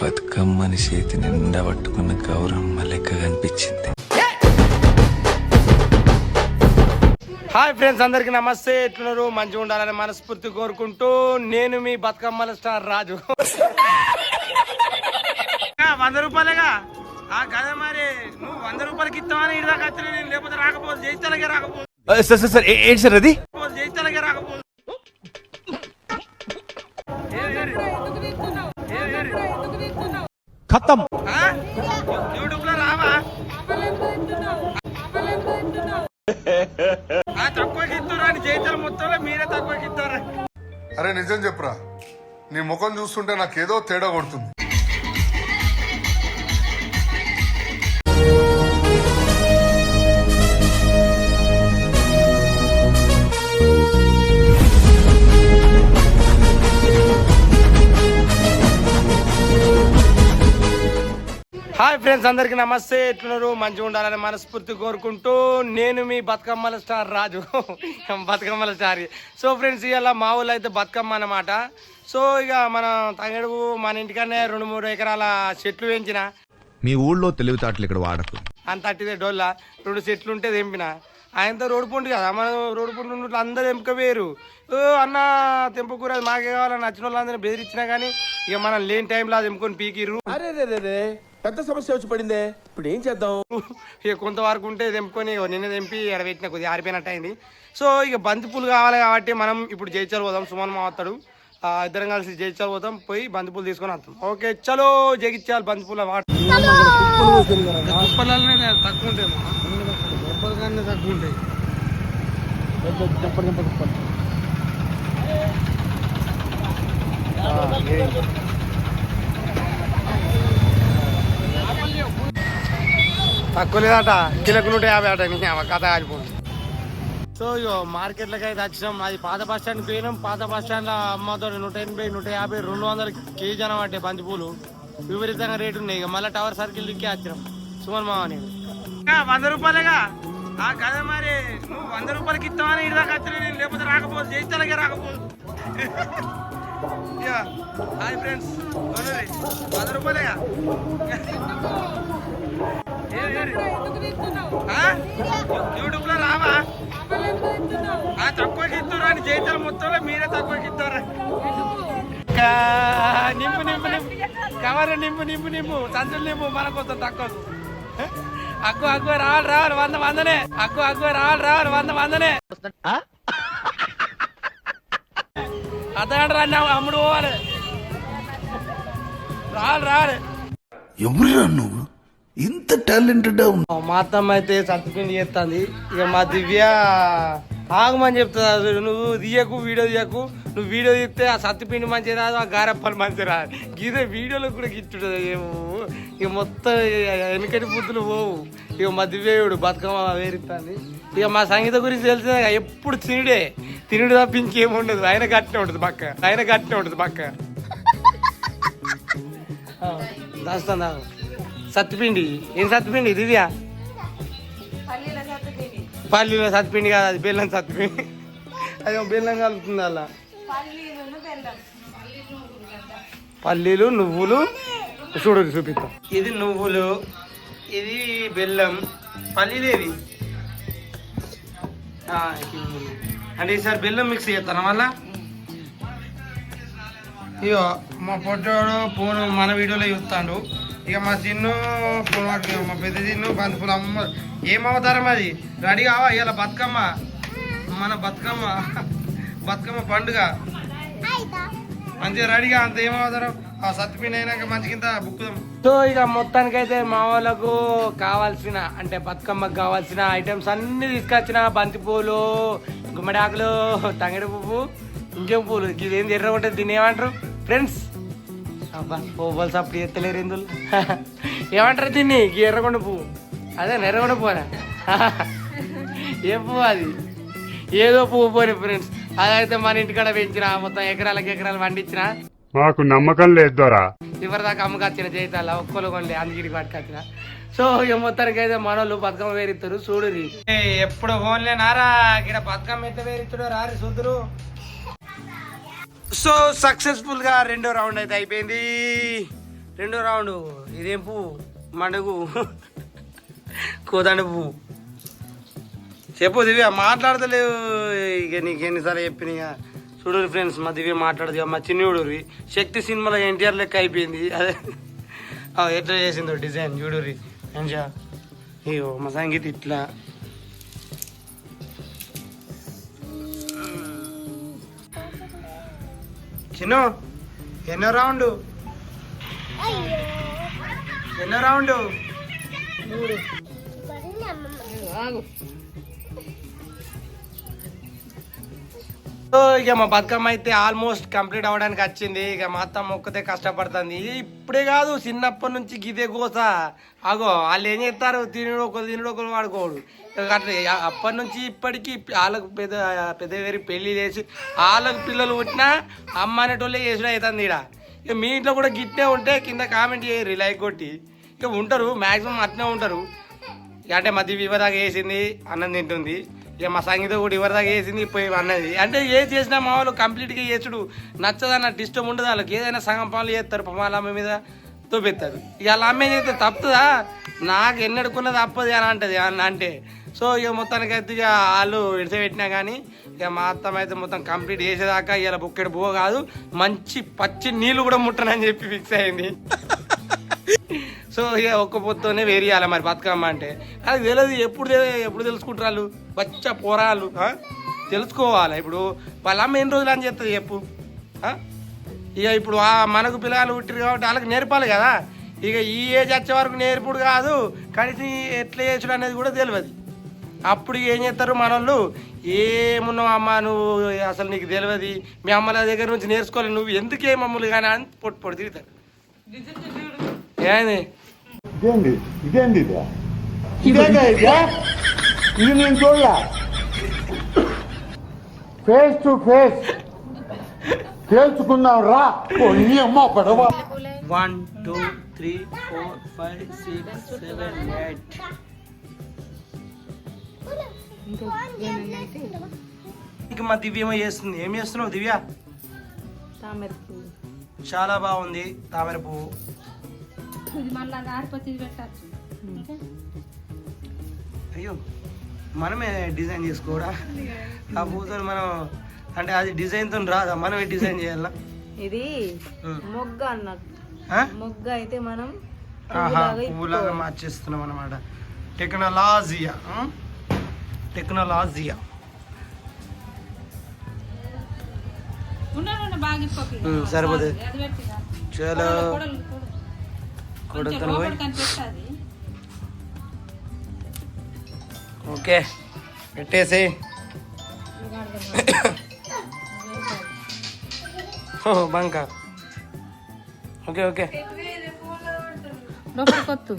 బతుకమ్మని చేతి నిండా పట్టుకున్న గౌరమ్మ లెక్క కనిపించింది హాయ్ ఫ్రెండ్స్ అందరికి నమస్తే ఎట్లున్నారు మంచిగా ఉండాలని మనస్ఫూర్తి కోరుకుంటూ నేను మీ బతుకమ్మల స్టార్ రాజు ఆ, వంద రూపాయలేగా ఆ గదే మరి నువ్వు వంద రూపాయలకి ఇస్తావని ఇటు దాకా వచ్చిన నేను లేకపోతే రాకపోదు జైతలకే రాకపోదు సార్ సార్ సార్ ఏంటి సార్ అది జైతలకే రాకపోదు. ఖతం. యూట్యూబ్లో రావా అని జైతల మొత్తంలో మీరే తక్కువకి అరే నిజం చెప్పురా. నీ ముఖం చూస్తుంటే నాకేదో తేడా కొడుతుంది. హాయ్ ఫ్రెండ్స్ అందరికి నమస్తే. ఎట్లున్నారు? మంచిగా ఉండాలని మనస్ఫూర్తి కోరుకుంటూ నేను మీ బతుకమ్మల స్టార్ రాజు. బతుకమ్మల స్టార్. సో ఫ్రెండ్స్ ఇవాళ మా ఊళ్ళో అయితే బతుకమ్మ అన్నమాట. సో ఇక మన తంగడు మన ఇంటికనే రెండు మూడు ఎకరాల చెట్లు పెంచిన. మీ ఊళ్ళో తెలివితేటలు ఇక్కడ వాడకు. అంత అట్టిదే డోల్ల. రెండు చెట్లు ఉంటే తెంపిన. ఆయనతో రోడ్డు పండు కదా. మనం రోడ్డు పండు ఉన్నట్లు అందరూ ఎంపిక వేరు ఓ అన్న తెంపకూర అది మాకే కావాలని నచ్చిన వాళ్ళందరూ బెదిరించినా కానీ ఇక మనం లేని టైంలో అది తెంపుకొని పీకిర్రు. అరే రే రే రే. పెద్ద సమస్య వచ్చి పడిందే. ఇప్పుడు ఏం చేద్దాం? ఇక కొంతవరకు ఉంటే తెంపుకొని నిన్న తెంపి ఎడబెట్టిన కొద్దిగా ఆరిపోయినట్టు అయింది సో ఇక బంతిపూలు కావాలి కాబట్టి మనం ఇప్పుడు జైచల్ పోదాం. సుమన్ మా వస్తాడు. ఆ, ఇద్దరం కలిసి జైచల్ పోతాం. పోయి బంతిపూలు తీసుకొని వస్తాం. ఓకే చలో జగిత్యాలు బంతిపూల వాట కుప్పలలోనే తక్కువ ఉంటాయి కుప్పల కన్నా తక్కువ ఉంటాయి. తక్కువ లేదట. కిలోకు నూట యాభై అట. నీ కథ ఆగిపోయింది. సో ఇగో మార్కెట్లకి అయితే వచ్చినాం. అది పాత బస్ స్టాండ్కి పోయినాం. పాత బస్ స్టాండ్లో అమ్మతో నూట ఎనభై నూట యాభై రెండు వందల కేజీ అనమాట బంతిపూలు. విపరీతంగా రేటు ఉన్నాయి. ఇక మళ్ళీ టవర్ సర్కిల్ దిక్కి వచ్చినాం. సుమన్ మామ నేను. వంద రూపాయలేగా? ఆ గదే మరి నువ్వు వంద రూపాయలకి దాకా వచ్చిన నేను లేకపోతే రాకపోదు. జైతలకే రాకపోదు. ఇక హాయ్ ఫ్రెండ్స్. వంద రూపాయలేగా? యూట్యూబ్లో రావా తక్కువ ఇస్తారు అని జైతల మొత్తంలో మీరే తక్కువ ఇస్తారు నింపు నింపు నింపు కవర్ నింపు నింపు నింపు సంచులు నింపు మన కొంత తక్కువ అగ్గు అగ్గు రావాలి రావాలి వంద వందనే. అగ్గు అగ్గు రావాలి రావాలి వంద వందనే. అతగంట రండి అమ్ముడు పోవాలి. రావాలి రావాలి. ఎవరు నువ్వు? ఇంత టాలెంటెడ్ మా అత్తమ్మ అయితే సత్తుపిండి చేస్తుంది. ఇక మా దివ్య ఆగమని చెప్తుంది? నువ్వు తీయకు వీడియో తీయకు. నువ్వు వీడియో తీస్తే ఆ సత్తుపిండి మంచిది రాదు ఆ గారెప్పలు మంచిది రాదు. గీదే వీడియోలో కూడా గిచ్చుడు ఏమో. ఇక మొత్తం వెనకటి బుద్ధులు పోవు. ఇక మా దివ్యయుడు బతుకమ్మ వేరుతుంది ఇక మా సంగీత గురించి తెలిసిన ఎప్పుడు తినుడే. తినుడు తప్ప ఇంకేముండదు ఆయన గట్టినే ఉంటుంది పక్క. ఆయన గట్టినే ఉంటుంది పక్క. దాస్తాను సత్తుపిండి. ఏం సత్తుపిండి? దివ్య? పల్లీల సత్తుపిండి. కాదు అది బెల్లం సత్తుపిండి. అదే బెల్లం కలుపుతుంది అలా. పల్లీలు నువ్వులు. చూడు చూపిస్తాం ఇది నువ్వులు ఇది బెల్లం. పల్లీలు ఏది? ఆ, ఇది నువ్వులు. అంటే ఈసారి బెల్లం మిక్స్ చేస్తాను మళ్ళా? ఇగో మా పొట్టోడు ఫోన్ మన వీడియోలో చూస్తాడు. ఇక మా చిన్ను మా పెద్ద చిన్ను బంతిపూలు అమ్మ ఏం అది రెడీ కావా ఇవాళ బతుకమ్మ? మన బతుకమ్మ బతుకమ్మ పండుగ. మంచిగా రెడీగా అంత ఏమవుతారు ఆ సత్తుపిండి అయినాక మంచిగింత బుక్కుదాం సో ఇక మొత్తానికైతే మా వాళ్ళకు కావాల్సిన అంటే బతుకమ్మకు కావాల్సిన ఐటమ్స్ అన్ని తీసుకొచ్చిన. బంతిపూలు గుమ్మడాకులు తంగిడి పువ్వు ఇంకేం పూలు. ఇదేం ఎర్ర ఉంటుంది దీన్ని ఏమంటారు? ఫ్రెండ్స్ అబ్బా. సప్పుడు ఎత్తలేరు ఎందులు ఏమంటారు దీన్ని? ఎర్రగొండ పువ్వు. అదే ఎర్రగొండ పువ్వునా? ఏ పువ్వు అది? ఏదో పువ్వు పోని ఫ్రెండ్స్ అదైతే మన ఇంటికాడ పెంచిన మొత్తం ఎకరాలకు ఎకరాలు పండించిన. మాకు నమ్మకం లేదు దొరా. చివరి దాకా అమ్మకచ్చిన జీతాల ఒక్కరు కొనలే అందుగిరికి పట్టుకొచ్చిన సో ఇక మొత్తానికి అయితే మనోళ్ళు బతుకమ్మ వేరిస్తారు చూడురి ఎప్పుడు ఫోన్లే నారా ఇక్కడ బతుకమ్మ ఎంత వేరిస్తాడో రారి చూద్దరు సో సక్సెస్ఫుల్గా రెండో రౌండ్ అయితే అయిపోయింది. రెండో రౌండ్ ఇదేం పువ్వు? మడుగు. కోదండ పువ్వు. చెప్పు దివ్య మాట్లాడతలేవు. ఇక నీకు ఎన్నిసార్లు చెప్పిన ఇక. చూడరు ఫ్రెండ్స్ మా దివ్య మాట్లాడదు మా చిన్నూడూరి శక్తి సినిమాలో ఎన్టీఆర్ లెక్క అయిపోయింది. అదే. ఎట్లా చేసిందో డిజైన్ చూడురి. మంచిగా అయ్యో మా సంగీత ఇట్లా. చిన్ను ఎన్నో రౌండ్? ఎన్నో రౌండ్? సో ఇక మా బతుకమ్మ అయితే ఆల్మోస్ట్ కంప్లీట్ అవ్వడానికి వచ్చింది. ఇక మా అత్తమ్మ ఒక్కతే కష్టపడుతుంది. ఇప్పుడే కాదు చిన్నప్పటి నుంచి గిదే కోస అగో వాళ్ళు ఏం చేస్తారు? తినడు ఒకరు తినడు ఒకరు వాడుకోడు. ఇక అట్లా అప్పటి నుంచి ఇప్పటికీ వాళ్ళకు పెద్ద పెద్ద వేరి పెళ్ళి చేసి వాళ్ళకు పిల్లలు పుట్టినా అమ్మ అనేటోళ్ళే చేసుడు అవుతుంది ఈడ. ఇక మీ ఇంట్లో కూడా గిట్టే ఉంటే కింద కామెంట్ చేయరు లైక్ కొట్టి. ఇక ఉంటారు మ్యాక్సిమం అట్నే ఉంటారు. అంటే మధ్య వివరాగా వేసింది అన్నం తింటుంది. ఇక మా సంగీతం కూడా ఇవరిదాకా వేసింది పోయి అన్నది. అంటే ఏ చేసినా మా వాళ్ళు కంప్లీట్గా చేసుడు నచ్చదన్న డిస్టర్బ్ ఉండదు వాళ్ళకి. ఏదైనా సగం పనులు చేస్తారు వాళ్ళ అమ్మ మీద తోపెత్తారు. ఇక వాళ్ళ అమ్మ చేస్తే తప్పుదా? నాకు ఎన్నడుకున్నది తప్పది అని అంటది అన్న అంటే. సో ఇక మొత్తానికి అయితే ఇక వాళ్ళు విడిచిపెట్టినా కానీ ఇక మా అత్తమ్మ అయితే మొత్తం కంప్లీట్ చేసేదాకా ఇలా బుక్కెడు పో కాదు మంచి పచ్చి నీళ్ళు కూడా ముట్టనని చెప్పి ఫిక్స్ అయింది. సో ఇక ఒక్క పొత్తునే వేరియాలి మరి బతుకమ్మ అంటే. అది తెలియదు ఎప్పుడు ఎప్పుడు తెలుసుకుంటారు బచ్చ పోరాలు? తెలుసుకోవాలి? ఇప్పుడు వాళ్ళ అమ్మ ఎన్ని రోజులు అని చెప్తుంది చెప్పు? ఇక ఇప్పుడు ఆ మనకు పిల్లలు పుట్టిరు కాబట్టి వాళ్ళకి నేర్పాలి కదా. ఇక ఈ ఏజ్ వచ్చే వరకు నేర్పుడు కాదు కనీసం ఎట్లా చేసుడు అనేది కూడా తెలియదు అప్పుడు ఏం చేస్తారు మన వాళ్ళు ఏమున్నావు అమ్మ నువ్వు అసలు నీకు తెలియదు మీ అమ్మల దగ్గర నుంచి నేర్చుకోవాలి నువ్వు ఎందుకే మమ్మల్ని కానీ అని పొట్టు పొట్టు తిరుగుతారు ఏంది ఇదేంటి ఇదేంటి ఇది? ఇదేగా ఇదే. ఇది? నేను చూడలే. ఫేస్ టు ఫేస్ తేల్చుకుందాం రా. ఓ నీ అమ్మ పడవ. One two three four five six seven eight ఇక మా దివ్యమో చేస్తుంది? ఏం చేస్తున్నావు దివ్య? చాలా బాగుంది తామర పువ్వు. ఇది మళ్ళీ పెట్టచ్చు. అయ్యో మనమే డిజైన్ చేసుకోవడా ఆ పూతో మనం అంటే అది డిజైన్తో రాదా? మనమే డిజైన్ చేయాలా? ఇది ఉమ్. మొగ్గ అన్నట్టు? మొగ్గ అయితే మనం పువ్వులాగా. మార్చేస్తున్నాం అనమాట టెక్నాలజియా టెక్నాలజియా సరిపోతుంది చలో. పోయి. ఓకే పెట్టేసి. ఓ బంక. Okay okay. కొత్తు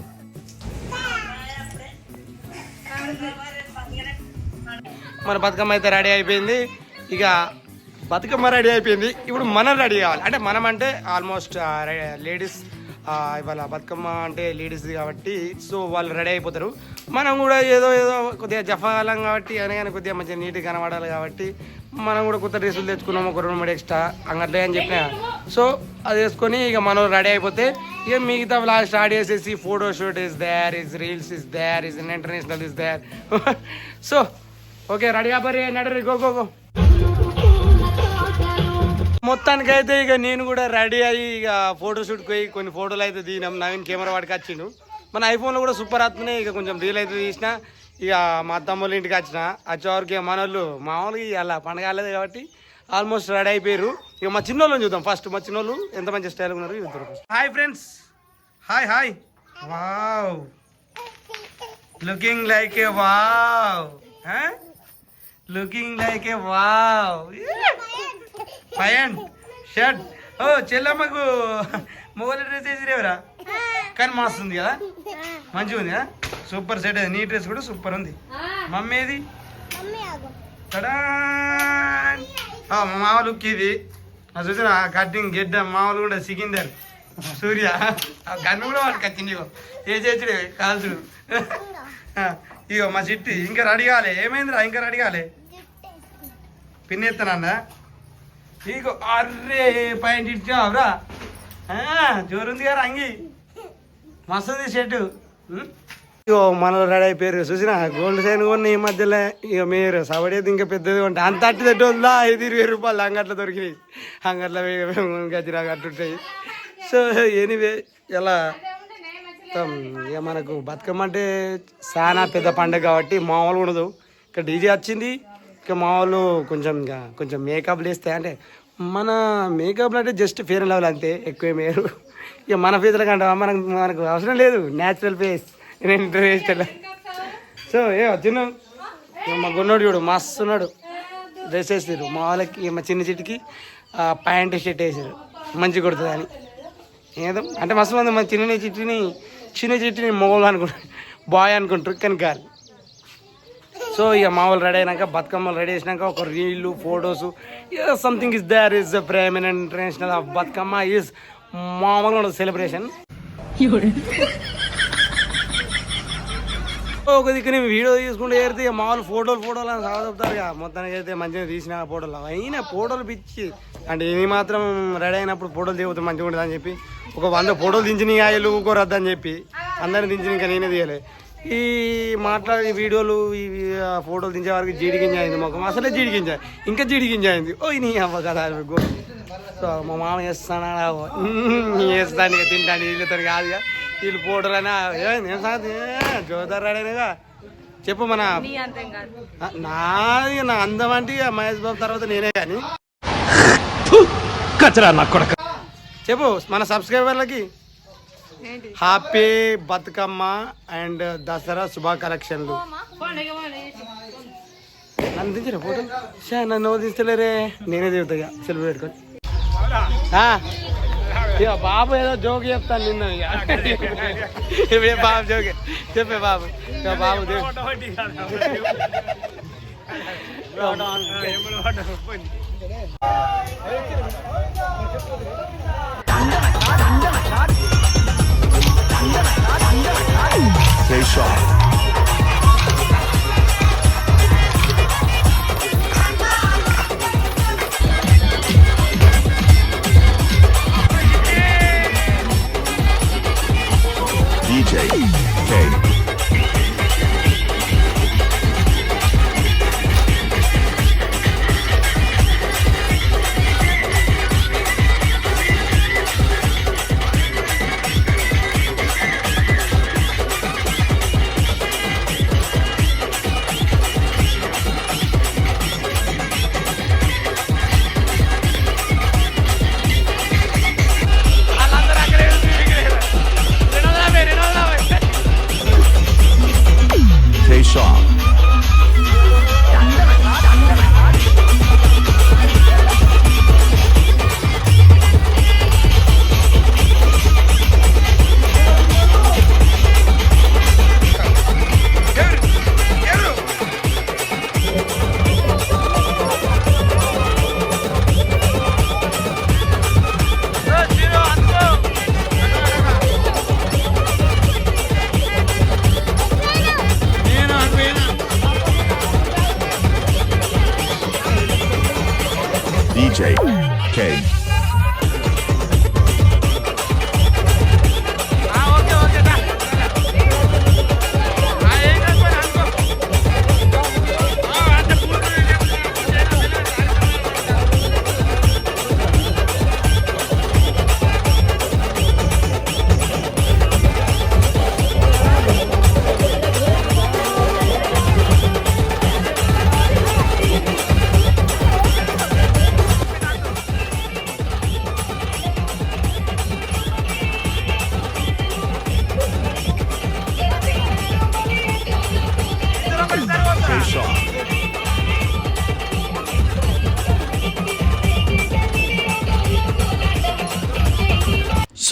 మన బతుకమ్మ అయితే రెడీ అయిపోయింది. ఇక బతుకమ్మ రెడీ అయిపోయింది. ఇప్పుడు మనం రెడీ కావాలి. అంటే మనం అంటే ఆల్మోస్ట్ లేడీస్ ఇవాళ బతుకమ్మ అంటే లేడీస్ కాబట్టి సో వాళ్ళు రెడీ అయిపోతారు. మనం కూడా ఏదో ఏదో కొద్దిగా జఫాలం కాబట్టి అని కానీ కొద్దిగా మంచిగా నీట్గా కనబడాలి కాబట్టి మనం కూడా కొత్త డ్రెస్సులు తెచ్చుకున్నాము ఒక రెండు మూడు ఎక్స్ట్రా అంగట్లే అని చెప్పిన. సో అది వేసుకొని ఇక మనం రెడీ అయిపోతే ఇక మిగతా వ్లాగ్ స్టార్ట్ చేసేసి photo shoot is there is reels is there is international is there so okay ready కాబరి నడరి గో గో గో మొత్తానికైతే ఇక నేను కూడా రెడీ అయ్యి ఇక ఫోటోషూట్ పోయి కొన్ని ఫోటోలు అయితే దిగినాం. నవీన్ కెమెరా వాడికి వచ్చిండు మన ఐఫోన్లో కూడా సూపర్ అవుతున్నాయి ఇక కొంచెం రీల్ అయితే తీసిన. ఇక మా తమ్ముళ్ళ ఇంటికి వచ్చిన వచ్చేవరకు మన వాళ్ళు మామూలుగా అలా పండగ కాలేదు కాబట్టి ఆల్మోస్ట్ రెడీ అయిపోయారు. ఇక మా చిన్నోళ్ళని చూద్దాం ఫస్ట్ మా చిన్నోళ్ళు ఎంత మంచి స్టైల్ ఉన్నారు చూద్దాం hi friends hi hi wow looking like a wow looking like a wow pant shirt. ఓ చెల్లమ్మకు మొగలు డ్రెస్ వేసిరేవరా? కానీ మస్తు ఉంది కదా? మంచిగా ఉంది కదా? సూపర్ సెట్ నీ డ్రెస్ కూడా సూపర్ ఉంది. మమ్మీ ఏది? మామ లుక్ ఇది. చూసిన కట్టింగ్ గెడ్డ మామూలు కూడా సికిందర్. సూర్య. గన్ను కూడా వాడికి వచ్చింది ఇగో. ఏ చేతుడే కాల్చుడు. ఇగో మా చిట్టి. ఇంకా రెడీ కాలే. ఏమైందిరా? ఇంకా రెడీ కాలే. పిన్నెత్తనన్నా ఇగో అర్రే పాయింట్ ఇచ్చావురా జోరుంది కదా అంగి మస్తుంది షర్టు. ఇగో మన రెడీ అయిపోయారు. చూసిన? గోల్డ్ చైన్ కొన్ని ఈ మధ్యలో ఇక మీరు సవడేది ఇంకా పెద్దది ఉంటే అంత అట్టి తట్టు ఉందా? ఐదు ఇరవై రూపాయలు అంగట్లో దొరికినాయి. అంగట్లో గచ్చిరా అట్టుంటాయి సో ఎనీవే ఇలా ఇక మనకు బతుకమ్మ అంటే చాలా పెద్ద పండుగ కాబట్టి మామూలు ఉండదు. ఇక డీజే వచ్చింది. ఇక మామూలు కొంచెం ఇంకా కొంచెం మేకప్ వేస్తే అంటే మన మేకప్ అంటే జస్ట్ ఫేర్ లెవెల్ అంతే ఎక్కువ మేరు ఇక మన ఫేస్లో కంటే మనకు మనకు అవసరం లేదు న్యాచురల్ ఫేస్ నేను వేస్ట్ సో ఏ తిను మా గున్నోడు చూడు మస్తు ఉన్నాడు. డ్రెస్ వేసారు మా వాళ్ళకి మా చిన్న చిటికి ప్యాంటు షర్ట్ వేసారు మంచి కొడుతుంది అని ఏదో అంటే మస్తు మంది మా చిన్న చిట్టిని చిన్న చిట్టిని మొగలు అనుకుంటారు బాయ్ అనుకుంటారు కానీ కాదు. సో ఇక మామూలు రెడీ అయినాక బతుకమ్మలు రెడీ చేసినాక ఒక రీళ్ళు photos something is there is the frame and international of Bathukamma is మామూలుగా ఉండదు సెలబ్రేషన్ ఒక దిక్కు నేను వీడియో తీసుకుంటే ఇక మామూలు ఫోటోలు ఫోటోలు అని సాగుతారు ఇక. మొత్తానికి అయితే మంచిగా తీసిన ఫోటోలు. అయినా ఫోటోలు పిచ్చి. అంటే ఇది మాత్రం రెడీ అయినప్పుడు ఫోటోలు దిగుతాం మంచిగా ఉంటుంది అని చెప్పి ఒక వంద ఫోటోలు దించిన ఆయిలు ఊకోరద్దు అని చెప్పి అందరిని దించిన ఇంకా నేనే తీయలే. ఈ మాట్లాడే వీడియోలు ఈ ఆ ఫోటోలు దించే వరకు జీడి గింజ అయింది మొఖం. అసలే జీడి గింజ. ఇంకా జీడి గింజ అయింది. ఓ నీ అవ్వ కదా సో మా మామ చేస్తానా చేస్తాను ఇక తింటాను వీళ్ళతో కాదు వీళ్ళు ఫోటోలు అయినా ఏ నేను సాధి చెప్పు మన. నీ అంతం కాదు. ఆ, నా ఇక నా అందం అంటే ఇక మహేష్ బాబు తర్వాత నేనే కానీ. కచరా నా కొడక. చెప్పు మన సబ్స్క్రైబర్లకి. హ్యాపీ బతుకమ్మ అండ్ దసరా శుభ కలెక్షన్లు పండుగ పండుగ నన్ను దించరా ఫోటో? షా నన్ను తీస్తలేరే నేనే దిగుతా ఇక సెల్ఫీ పెట్టుకొని. ఇక బాబు ఏదో జోక్ చెప్తాను నిన్న ఇవే బాబు జోక్. చెప్పే బాబు. ఇక బాబు 嗯没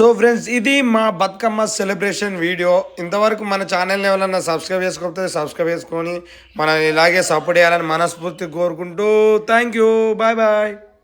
సో ఫ్రెండ్స్ ఇది మా బతుకమ్మ సెలబ్రేషన్ వీడియో ఇంతవరకు మన ఛానల్ని ఎవరన్నా సబ్స్క్రైబ్ చేసుకోకపోతే సబ్స్క్రైబ్ చేసుకొని మనం ఇలాగే సపోర్ట్ చేయాలని మనస్ఫూర్తి కోరుకుంటూ థ్యాంక్ యూ బాయ్ బాయ్